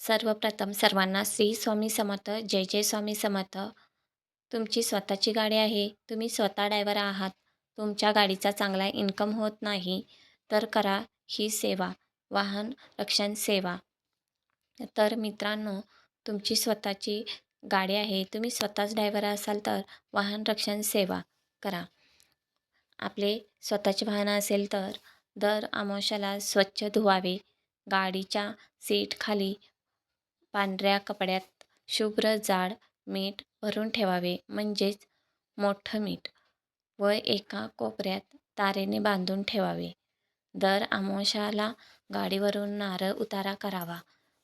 सर्वप्रथम सर्वांना श्री स्वामी समर्थ जय जय स्वामी समर्थ. तुमची स्वतःची गाडी आहे तुम्ही स्वतः ड्रायव्हर आहात तुमच्या गाडीचा चांगला इन्कम होत नाही तर करा ही सेवा वाहन रक्षण सेवा. तर मित्रांनो तुमची स्वतःची गाडी आहे तुम्ही स्वतःच ड्रायव्हर असाल तर वाहन रक्षण सेवा करा. आपले स्वतःचे वाहन असेल तर दर अमावश्याला स्वच्छ धुवावे गाडीच्या सीटखाली पांढऱ्या कपड्यात शुभ्र जाड मीठ भरून ठेवावे म्हणजेच मोठं मीठ व एका कोपऱ्यात तारेने बांधून ठेवावे. दर आमोशाला गाडीवरून नारळ उतारा करावा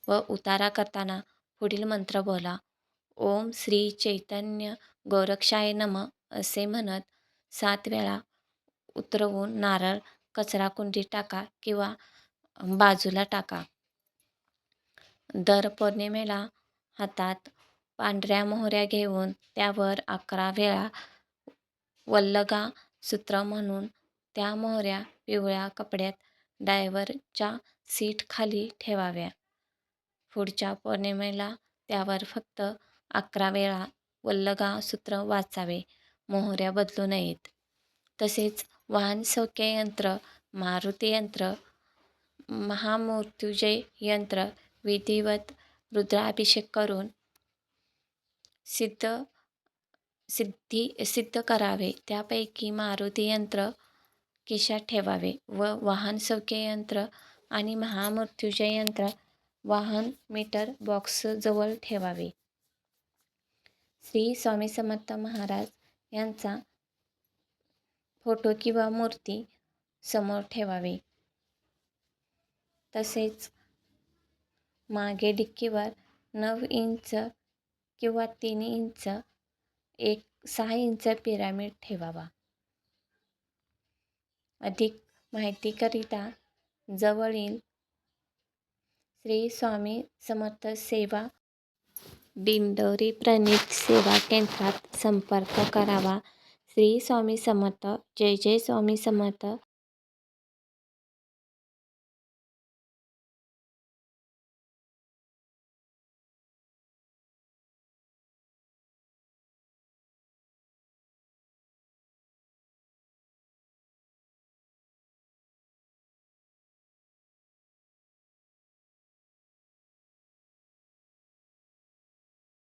व उतारा करताना पुढील मंत्र बोला. ओम श्री चैतन्य गोरक्षाय नम असे म्हणत सात वेळा उतरवून नारळ कचरा कुंडीत टाका किंवा बाजूला टाका. दर पौर्णिमेला हातात पांढऱ्या मोहऱ्या घेऊन त्यावर अकरा वेळा वल्लगा सूत्र म्हणून त्या मोहऱ्या पिवळ्या कपड्यात डायव्हरच्या सीटखाली ठेवाव्या. पुढच्या पौर्णिमेला त्यावर फक्त अकरा वेळा वल्लगा सूत्र वाचावे मोहऱ्या बदलू नयेत. तसेच वाहन सौख्य यंत्र मारुती यंत्र महामृत्युजय यंत्र विधिवत रुद्राभिषेक करून सिद्ध सिद्धी सिद्ध करावे. त्यापैकी मारुती यंत्र केशात ठेवावे व वाहन सौख्य यंत्र आणि महामृत्युंजय यंत्र वाहन मीटर बॉक्सजवळ ठेवावे. श्री स्वामी समर्थ महाराज यांचा फोटो किंवा मूर्ती समोर ठेवावे. तसेच मागे डिक्कीवर नऊ इंच किंवा तीन इंच एक सहा इंच पिरामिड ठेवावा. अधिक माहितीकरिता जवळील श्री स्वामी समर्थ सेवा दिंडोरी प्रणित सेवा केंद्रात संपर्क करावा. श्री स्वामी समर्थ जय जय स्वामी समर्थ.